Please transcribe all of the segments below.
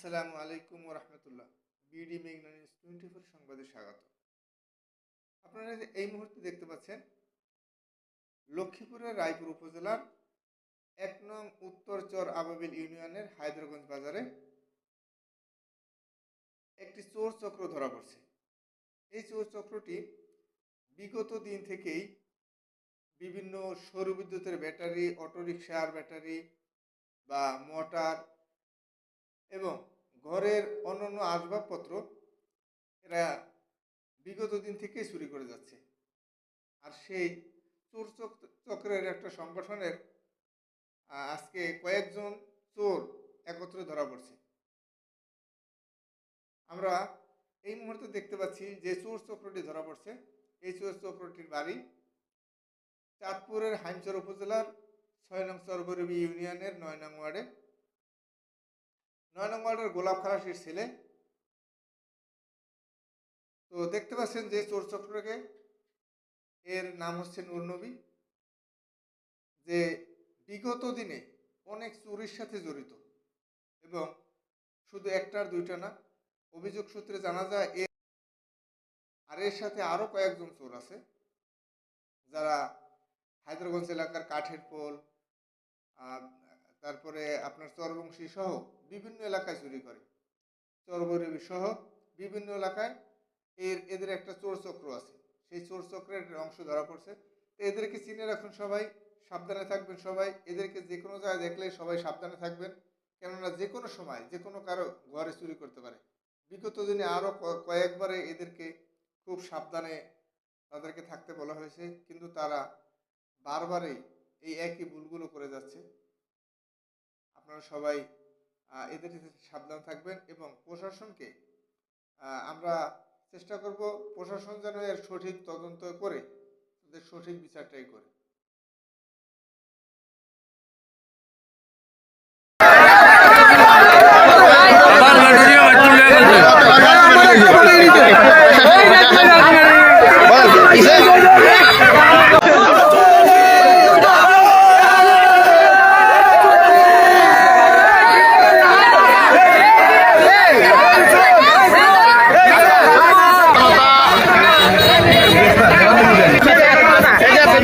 আসসালামু আলাইকুম রহমতুল্লাহ বিডি মেঘনা নিউজ টোয়েন্টি ফোর সংবাদে স্বাগত। আপনারা এই মুহূর্তে দেখতে পাচ্ছেন, লক্ষ্মীপুরের রায়পুর উপজেলার এক নং উত্তর চর আবাবিল ইউনিয়নের হায়দ্রগঞ্জ বাজারে একটি চোর চক্র ধরা পড়ছে। এই চোর চক্রটি বিগত দিন থেকেই বিভিন্ন সৌর বিদ্যুতের ব্যাটারি, অটোরিকশার ব্যাটারি বা মোটর এবং ঘরের অন্যান্য আসবাবপত্র এরা বিগত দিন থেকেই চুরি করে যাচ্ছে। আর সেই চোর চক- চক্রের একটা সংগঠনের আজকে কয়েকজন চোর একত্রে ধরা পড়ছে। আমরা এই মুহূর্তে দেখতে পাচ্ছি যে চোর চক্রটি ধরা পড়ছে। এই চোর চক্রটির বাড়ি চাঁদপুরের হাইমচর উপজেলার ছয় নং চরবরবি ইউনিয়নের নয় নং ওয়ার্ডে। নয় নং ওয়ার্ডের গোলাপ খালাসির ছেলে। তো দেখতে পাচ্ছেন যে চোর চক্রকে এর নাম হচ্ছে নূরনবী যে বিগত দিনে অনেক চুরির সাথে জড়িত এবং শুধু একটার দুইটা না, অভিযোগ সূত্রে জানা যায় এ আর এর সাথে আরও কয়েকজন চোর আছে, যারা হায়দ্রগঞ্জ এলাকার কাঠের পোল তারপরে আপনার চরবংশী সহ বিভিন্ন এলাকায় চুরি করে। চরবরবি সহ বিভিন্ন এলাকায় এর, এদের একটা চোর চক্র আছে। সেই চোর চক্রের অংশ ধরা পড়ছে। তো এদেরকে চিনে রাখুন সবাই, সাবধানে থাকবেন সবাই। এদেরকে যে কোনো জায়গায় দেখলে সবাই সাবধানে থাকবেন। কেননা যে কোনো সময় যে কোনো কারও ঘরে চুরি করতে পারে। বিগত দিনে আরও কয়েকবারে এদেরকে খুব সাবধানে তাদেরকে থাকতে বলা হয়েছে। কিন্তু তারা বারবারই এই একই ভুলগুলো করে যাচ্ছে। আপনারা সবাই এদের সাবধান থাকবেন এবং প্রশাসনকে আমরা চেষ্টা করব প্রশাসন যেন এর সঠিক তদন্ত করে, তাদের সঠিক বিচারটাই করে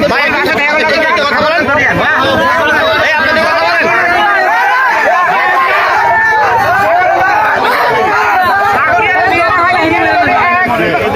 ভাই কাছে দেখা করতে একটু কথা বলেন এই আপনি কথা বলেন আমরা চাই এই কমিশনে কোনো চোর থাকবে না চাই